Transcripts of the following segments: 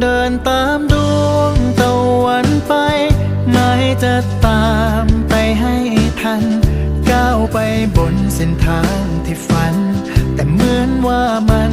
เดินตามดวงตะวันไปไม่จะตามไปให้ทัน ก้าวไปบนเส้นทางที่ฝัน แต่เหมือนว่ามัน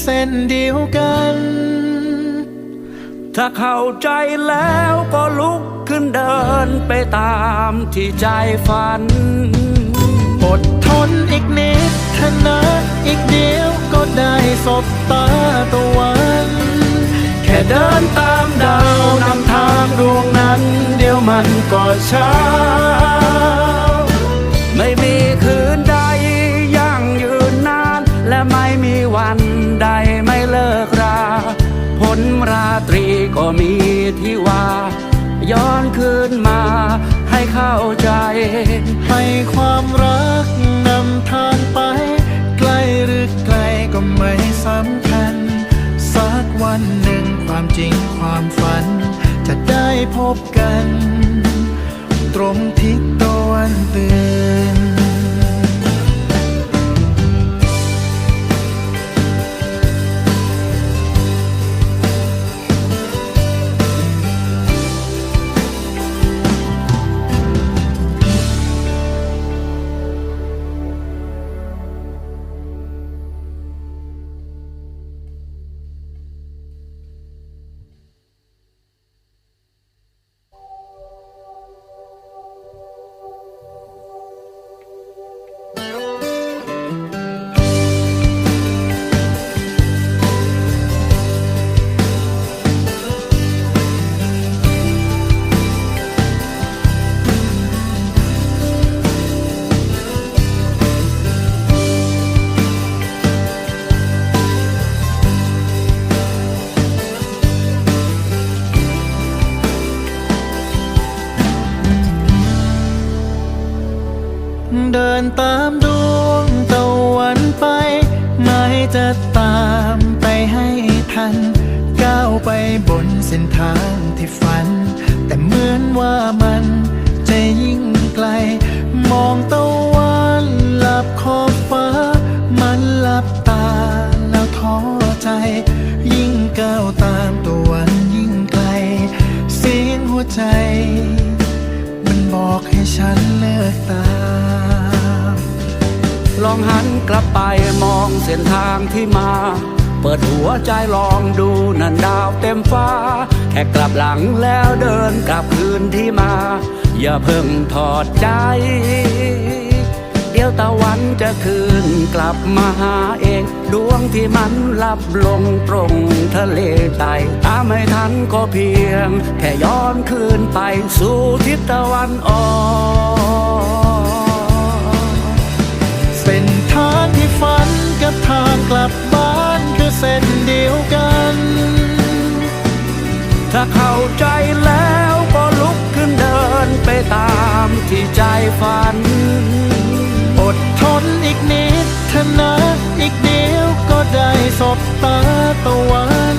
เส้นเดียวกัน ถ้าเข้าใจแล้วก็ลุกขึ้นเดินไปตามที่ใจฝัน อดทนอีกนิดเถอะนะอีกเดียวก็ได้สบตาตะวัน แค่เดินตามดาวนำทางดวงนั้น เดี๋ยวมันก็เช้า ไม่มีคืนใดยั่งยืนนานและไม่มีวัน ใดไม่เลิกรา ผลราตรีก็มีที่ว่า ย้อนคืนมาให้เข้าใจ ให้ความรักนำทางไปไกล้หรือไกลก็ไม่สำคัญ สักวันหนึ่งความจริงความฝัน จะได้พบกัน ตรงทิศตะวันเตือนางที่ฝัน แต่เหมือนว่ามันจะยิ่งไกล มองตะวันหลับขอบฟ้า มันหลับตาแล้วท้อใจ ยิ่งก้าวตามตะวันยิ่งไกล เสียงหัวใจ มันบอกให้ฉันเลิกตามลองหันกลับไปมองเส้นทางที่มา เปิดหัวใจลองดูนันดาวเต็มฟ้า แค่กลับหลังแล้วเดินกลับคืนที่มา อย่าเพิ่งถอดใจ เดี๋ยวตะวันจะคืนกลับมาหาเอง ดวงที่มันลับลงตรงทะเลใต้ตามไม่ทันก็เพียง แค่ย้อนคืนไปสู่ทิศตะวันออกเส้นทางที่ฝันกับทางกลับบ้านคือเส้นเดียวกัน เข้าใจแล้วก็ลุกขึ้นเดินไปตามที่ใจฝัน อดทนอีกนิดเถอะนะอีกเดียวก็ได้สบตาตะวัน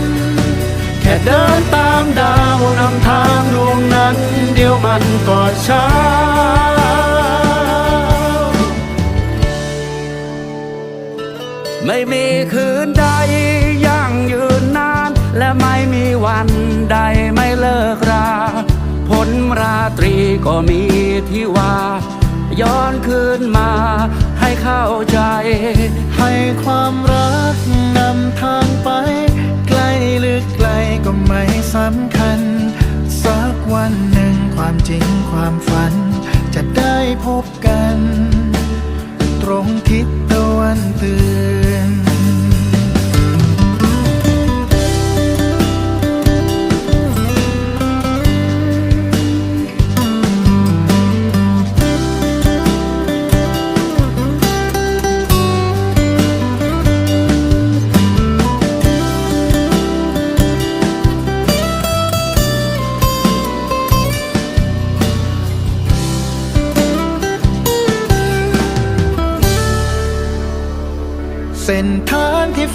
แค่เดินตามดาวนำทางดวงนั้น เดี๋ยวมันก็เช้าไม่มีคื ใดไม่เลิกรา ผลราตรีก็มีที่ว่า ย้อนคืนมาให้เข้าใจ ให้ความรักนำทางไป ไกลหรือไกลก็ไม่สำคัญ สักวันหนึ่งความจริงความฝัน จะได้พบกัน ตรงทิศตะวันตือน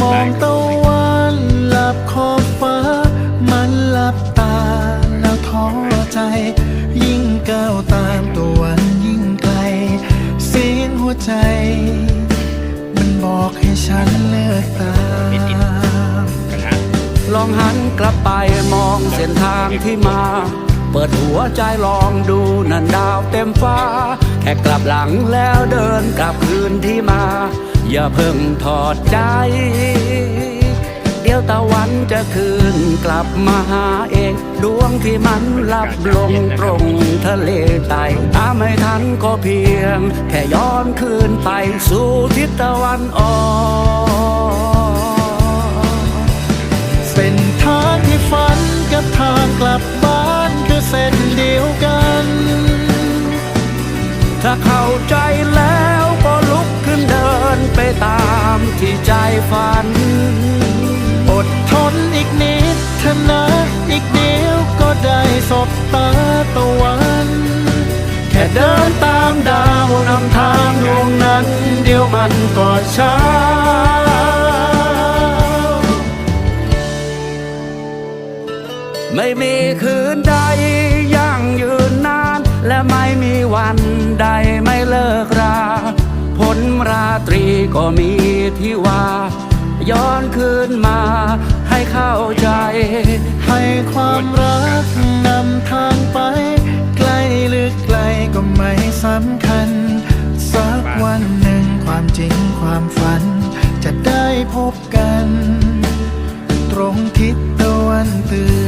มองตะวันหลับขอบฟ้า มันหลับตาแล้วท้อใจ ยิ่งก้าวตามตะวันยิ่งไกล เสียงหัวใจ มันบอกให้ฉันเลิกตามลองหันกลับไปมองเส้นทางที่มา เปิดหัวใจลองดูนันดาวเต็มฟ้า แค่กลับหลังแล้วเดินกลับคืนที่มา อย่าเพิ่งถอดใจ เดี๋ยวตะวันจะคืนกลับมาหาเองดวงที่มันลับลงตรงทะเลใต้ตามไม่ทันก็เพียง แค่ย้อนคืนไปสู่ทิศตะวันออกเส้นทางที่ฝันกับทางกลับบ้านคือเส้นเดียวกัน ถ้าเข้าใจแล้ว นไปตามที่ใจฝัน อดทนอีกนิดเถอะนะอีกเดียวก็ได้สบตาตะวัน แค่เดินตามดาวนำทางดวงนั้น เดียวมันก็เช้าไม่มีคืนใดยั่งยืนนาน และไม่มีวันใดไม่เลิกรา ผลราตรี ก็มีที่ว่า ย้อนคืนมา ให้เข้าใจ ให้ความรักนำทางไปไกล้หรือไกลก็ไม่สำคัญ สักวันหนึ่งความจริงความฝัน จะได้พบกัน ตรงทิศตะวันตือน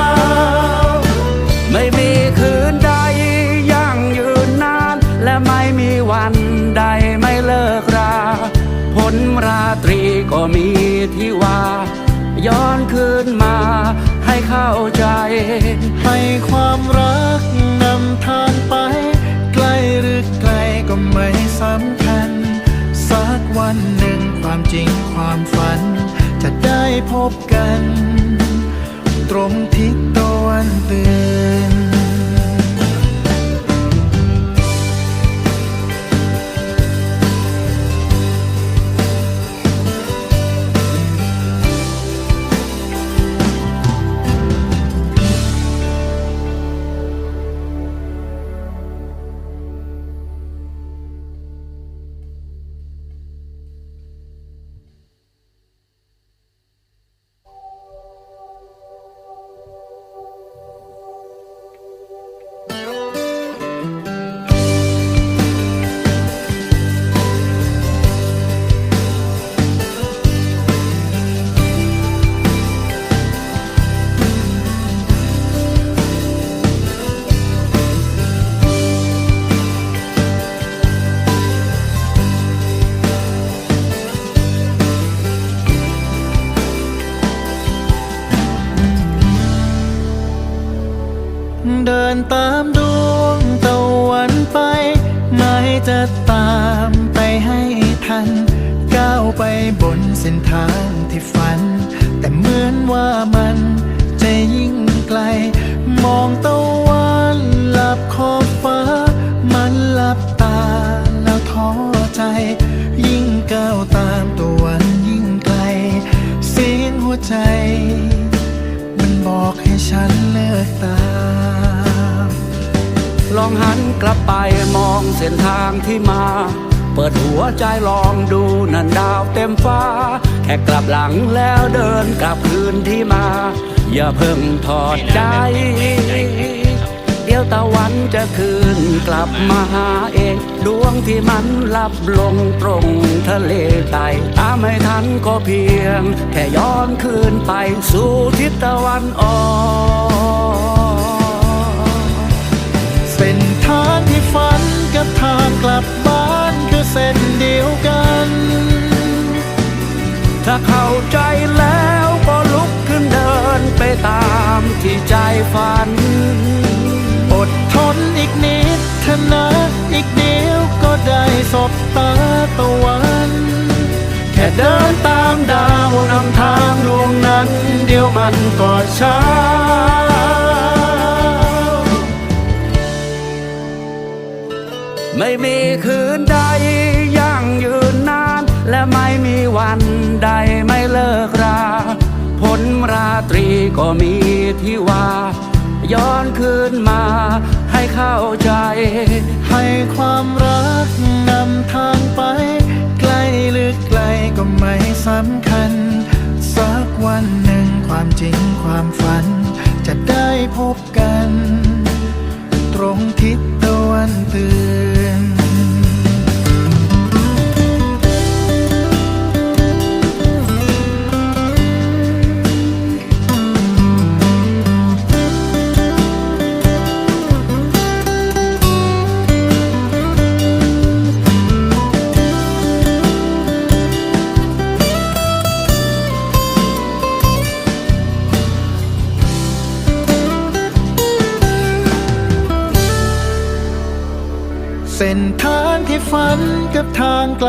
ความรักนำทางไป ใกล้หรือไกลก็ไม่สำคัญ สักวันหนึ่งความจริงความฝัน จะได้พบกัน ตรงทิศตะวันตื่น บนเส้นทางที่ฝัน แต่เหมือนว่ามันจะยิ่งไกล มองตะวันหลับขอบฟ้า มันหลับตาแล้วท้อใจ ยิ่งก้าวตามตะวันยิ่งไกล เสียงหัวใจ มันบอกให้ฉันเลิกตามลองหันกลับไปมองเส้นทางที่มา เปิดหัวใจลองดูนันดาวเต็มฟ้า แค่กลับหลังแล้วเดินกลับคืนที่มา อย่าเพิ่งถอดใจ เดี๋ยวตะวันจะคืนกลับมาหาเอง ดวงที่มันลับลงตรงทะเลใต้ตามไม่ทันก็เพียง แค่ย้อนคืนไปสู่ทิศตะวันออกเส้นทางที่ฝันกับทางกลับ เส้นเดียวกัน ถ้าเข้าใจแล้วก็ลุกขึ้นเดินไปตามที่ใจฝัน อดทนอีกนิดเถอะนะอีกเดียวก็ได้สบตาตะวันแค่เดินตามดาวนำทางดวงนั้น เดียวมันก็เช้าไม่มีคืน ก็มีที่ว่า ย้อนคืนมา ให้เข้าใจ ให้ความรักนำทางไปไกล้หรือไกลก็ไม่สำคัญ สักวันหนึ่งความจริงความฝัน จะได้พบกัน ตรงทิศตะวันตือน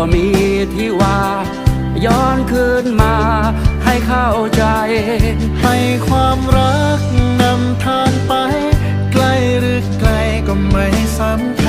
็มีที่ว่า ย้อนคืนมาให้เข้าใจ ให้ความรักนำทางไป ใกล้หรือไกลก็ไม่สำคัญ